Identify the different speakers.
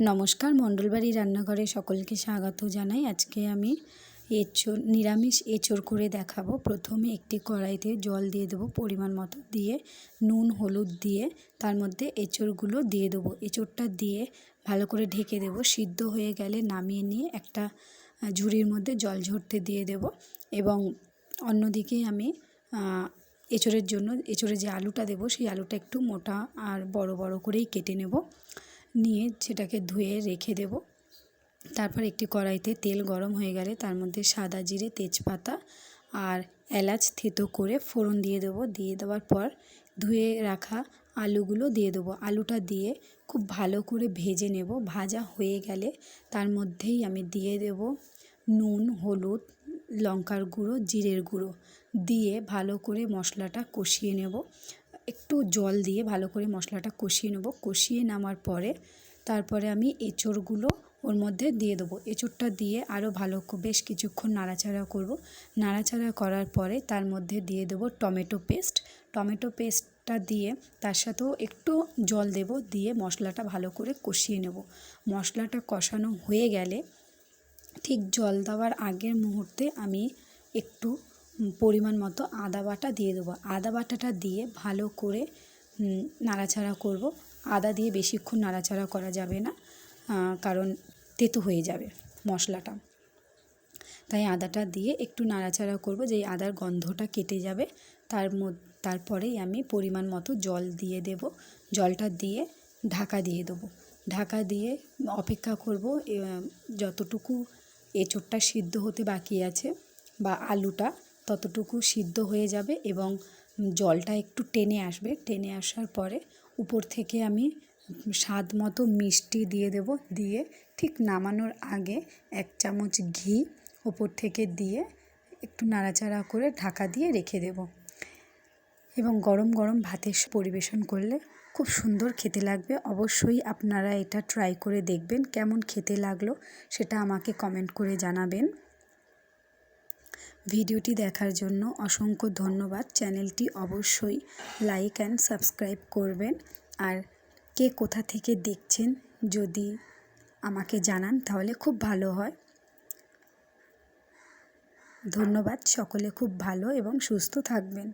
Speaker 1: নমস্কার মণ্ডলবাড়ি রান্নাঘরে সকলকে স্বাগত জানাই। আজকে আমি এঁচোড় নিরামিষ এঁচোড় করে দেখাবো। প্রথমে একটি কড়াইতে জল দিয়ে দেবো পরিমাণ মতো। দিয়ে নুন, হলুদ দিয়ে তার মধ্যে এঁচোড়গুলো দিয়ে দেবো। এঁচোড়টা দিয়ে ভালো করে ঢেকে দেবো। সিদ্ধ হয়ে গেলে নামিয়ে নিয়ে একটা ঝুড়ির মধ্যে জল ঝরতে দিয়ে দেব। এবং অন্যদিকে আমি এঁচোড়ের জন্য এঁচোড়ে যে আলুটা দেবো, সেই আলুটা একটু মোটা আর বড় বড় করেই কেটে নেব। নিয়ে সেটাকে ধুয়ে রেখে দেব। তারপর একটি কড়াইতে তেল গরম হয়ে গেলে তার মধ্যে সাদা জিরে, তেজপাতা আর এলাচ থেতো করে ফোড়ন দিয়ে দেবো। দিয়ে দেওয়ার পর ধুয়ে রাখা আলুগুলো দিয়ে দেবো। আলুটা দিয়ে খুব ভালো করে ভেজে নেব। ভাজা হয়ে গেলে তার মধ্যেই আমি দিয়ে দেব নুন, হলুদ, লঙ্কার গুঁড়ো, জিরের গুঁড়ো। দিয়ে ভালো করে মশলাটা কষিয়ে নেব। একটু জল দিয়ে ভালো করে মশলাটা কষিয়ে নেব। কষিয়ে নামার পরে তারপরে আমি এঁচোড়গুলো ওর মধ্যে দিয়ে দেবো। এঁচোড়টা দিয়ে আরও ভালো বেশ কিছুক্ষণ নাড়াচাড়া করব। নাড়াচাড়া করার পরে তার মধ্যে দিয়ে দেবো টমেটো পেস্ট। টমেটো পেস্টটা দিয়ে তার সাথেও একটু জল দেব, দিয়ে মশলাটা ভালো করে কষিয়ে নেব। মশলাটা কষানো হয়ে গেলে ঠিক জল দেওয়ার আগের মুহূর্তে আমি একটু পরিমাণ মতো আদা বাটা দিয়ে দেবো। আদা বাটাটা দিয়ে ভালো করে নাড়াচাড়া করব। আদা দিয়ে বেশিক্ষণ নাড়াচাড়া করা যাবে না কারণ তেতো হয়ে যাবে মশলাটা। তাই আদাটা দিয়ে একটু নাড়াচাড়া করব, যেই আদার গন্ধটা কেটে যাবে। তার তারপরেই আমি পরিমাণ মতো জল দিয়ে দেব। জলটা দিয়ে ঢাকা দিয়ে দেবো। ঢাকা দিয়ে অপেক্ষা করব যতটুকু এঁচোড়টা সিদ্ধ হতে বাকি আছে বা আলুটা ততটুকু সিদ্ধ হয়ে যাবে এবং জলটা একটু টেনে আসবে। টেনে আসার পরে উপর থেকে আমি স্বাদ মতো মিষ্টি দিয়ে দেব। দিয়ে ঠিক নামানোর আগে এক চামচ ঘি ওপর থেকে দিয়ে একটু নাড়াচাড়া করে ঢাকা দিয়ে রেখে দেব। এবং গরম গরম ভাতের পরিবেশন করলে খুব সুন্দর খেতে লাগবে। অবশ্যই আপনারা এটা ট্রাই করে দেখবেন কেমন খেতে লাগল সেটা আমাকে কমেন্ট করে জানাবেন। ভিডিওটি দেখার জন্য অসংখ্য ধন্যবাদ। চ্যানেলটি অবশ্যই লাইক অ্যান্ড সাবস্ক্রাইব করবেন। আর কে কোথা থেকে দেখছেন যদি আমাকে জানান তাহলে খুব ভালো হয়। ধন্যবাদ। সকলে খুব ভালো এবং সুস্থ থাকবেন।